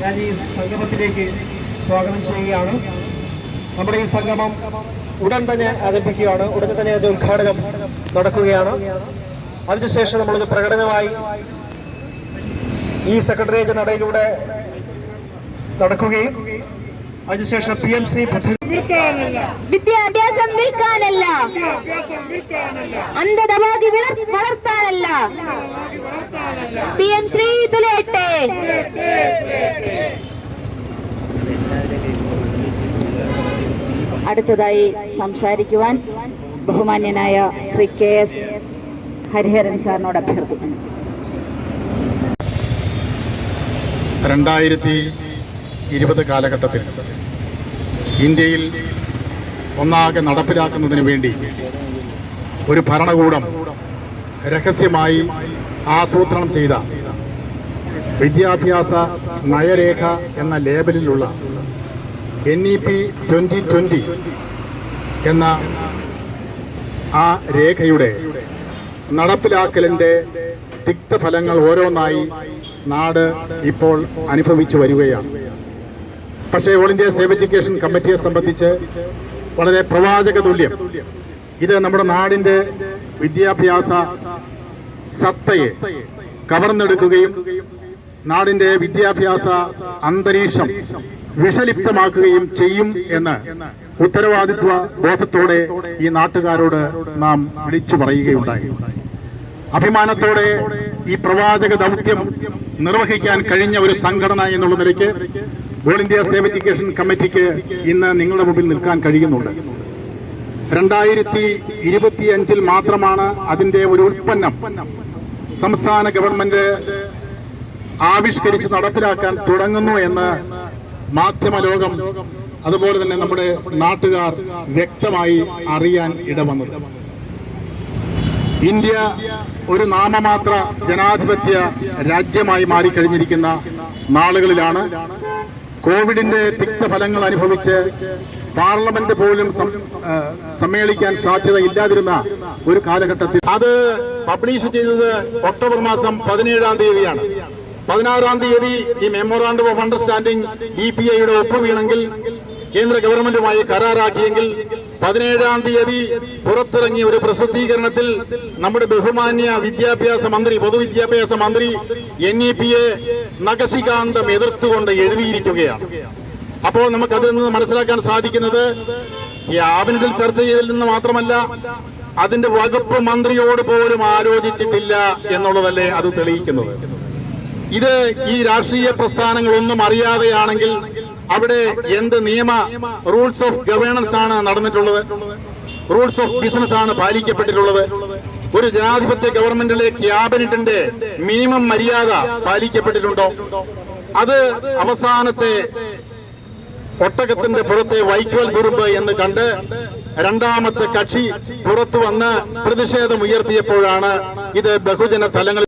ഞാൻ ഈ സംഗമത്തിലേക്ക് സ്വാഗതം ചെയ്യുകയാണ്. നമ്മുടെ ഈ സംഗമം ഉടൻ തന്നെ ആരംഭിക്കുകയാണ്. ഉടൻ തന്നെ അത് ഉദ്ഘാടനം നടക്കുകയാണ്. അതിനുശേഷം നമ്മളൊരു പ്രകടനമായി ഈ സെക്രട്ടേറിയറ്റ് നടയിലൂടെ നടക്കുകയും അതിനുശേഷം പി എം സി പദ്ധതി വിദ്യാഭ്യാസം വിൽക്കാനല്ല. അന്ധതമാകി വിളർ- വളർത്താനല്ല. പി എം ശ്രീ തുലയട്ടെ. അടുത്തതായി സംസാരിക്കുവാൻ ബഹുമാന്യനായ ശ്രീ കെ എസ് ഹരിഹരൻ സാറിനോട് അഭ്യർത്ഥിക്കുന്നു. രണ്ടായിരത്തി ഇരുപത് കാലഘട്ടത്തിൽ ഇന്ത്യയിൽ ഒന്നാകെ നടപ്പിലാക്കുന്നതിന് വേണ്ടി ഒരു ഭരണകൂടം രഹസ്യമായി ആസൂത്രണം ചെയ്ത വിദ്യാഭ്യാസ നയരേഖ എന്ന ലേബലിലുള്ള N E P twenty twenty എന്ന ആ രേഖയുടെ നടപ്പിലാക്കലിന്റെ തിക്തഫലങ്ങൾ ഓരോന്നായി നാട് ഇപ്പോൾ അനുഭവിച്ചു വരികയാണ്. പക്ഷേ ഓൾ ഇന്ത്യ സേവ് എഡ്യൂക്കേഷൻ കമ്മിറ്റിയെ സംബന്ധിച്ച് വളരെ പ്രവാചക തുല്യം. ഇത് നമ്മുടെ നാടിന്റെ വിദ്യാഭ്യാസ സത്തയെ കവർന്നെടുക്കുകയും നാടിന്റെ വിദ്യാഭ്യാസ അന്തരീക്ഷം വിഷലിപ്തമാക്കുകയും ചെയ്യും എന്ന് ഉത്തരവാദിത്വ ബോധത്തോടെ ഈ നാട്ടുകാരോട് നാം വിളിച്ചു പറയുകയുണ്ടായി. അഭിമാനത്തോടെ ഈ പ്രവാചക ദൗത്യം നിർവഹിക്കാൻ കഴിഞ്ഞ ഒരു സംഘടന എന്നുള്ള നിലയ്ക്ക് ഓൾ ഇന്ത്യ സേവ് എഡ്യൂക്കേഷൻ കമ്മിറ്റിക്ക് ഇന്ന് നിങ്ങളുടെ മുമ്പിൽ നിൽക്കാൻ കഴിയുന്നുണ്ട്. രണ്ടായിരത്തി ഇരുപത്തിയഞ്ചിൽ മാത്രമാണ് അതിന്റെ ഒരു ഉൽപ്പന്നം സംസ്ഥാന ഗവൺമെന്റ് ആവിഷ്കരിച്ച് നടപ്പിലാക്കാൻ തുടങ്ങുന്നു എന്ന് മാധ്യമ ലോകം അതുപോലെ തന്നെ നമ്മുടെ നാട്ടുകാർ വ്യക്തമായി അറിയാൻ ഇടവന്നത്. ഇന്ത്യ ഒരു നാമമാത്ര ജനാധിപത്യ രാജ്യമായി മാറിക്കഴിഞ്ഞിരിക്കുന്ന നാളുകളിലാണ്. കോവിഡിന്റെ തിക്തഫലങ്ങൾ അനുഭവിച്ച് പാർലമെന്റ് പോലും സമ്മേളിക്കാൻ സാധ്യത ഇല്ലാതിരുന്ന ഒരു കാലഘട്ടത്തിൽ. അത് പബ്ലിഷ് ചെയ്തത് ഒക്ടോബർ മാസം പതിനേഴാം തീയതിയാണ്. പതിനാറാം തീയതി ഈ memorandum of understanding D P ഐയുടെ ഒപ്പ് വീണെങ്കിൽ കേന്ദ്ര ഗവൺമെന്റുമായി കരാറാക്കിയെങ്കിൽ പതിനേഴാം തീയതി പുറത്തിറങ്ങിയ ഒരു പ്രസിദ്ധീകരണത്തിൽ നമ്മുടെ ബഹുമാന്യ വിദ്യാഭ്യാസ മന്ത്രി പൊതുവിദ്യാഭ്യാസ മന്ത്രി എൻ ഇ പി എ നഖശികാന്തം എതിർത്തുകൊണ്ട് എഴുതിയിരിക്കുകയാണ്. അപ്പോൾ നമുക്ക് അതിൽ നിന്ന് മനസ്സിലാക്കാൻ സാധിക്കുന്നത് ക്യാബിനറ്റിൽ ചർച്ച ചെയ്തതിൽ നിന്ന് മാത്രമല്ല അതിന്റെ വകുപ്പ് മന്ത്രിയോട് പോലും ആലോചിച്ചിട്ടില്ല എന്നുള്ളതല്ലേ അത് തെളിയിക്കുന്നത്. ഇത് ഈ രാഷ്ട്രീയ പ്രസ്ഥാനങ്ങളൊന്നും അറിയാതെയാണെങ്കിൽ അവിടെ എന്ത് നിയമ റൂൾസ് ഓഫ് ഗവേണൻസ് ആണ് നടന്നിട്ടുള്ളത്? റൂൾസ് ഓഫ് ബിസിനസ് ആണ് പാലിക്കപ്പെട്ടിട്ടുള്ളത്. ഒരു ജനാധിപത്യ ഗവൺമെന്റിലെ ക്യാബിനറ്റിന്റെ മിനിമം മര്യാദ പാലിക്കപ്പെട്ടിട്ടുണ്ടോ? അത് അവസാനത്തെ ഒട്ടകത്തിന്റെ പുറത്തെ വൈക്കോൽ തുരുമ്പ് എന്ന് കണ്ട് രണ്ടാമത്തെ കക്ഷി പുറത്തു വന്ന് പ്രതിഷേധം ഉയർത്തിയപ്പോഴാണ് ഇത് ബഹുജന തലങ്ങളിൽ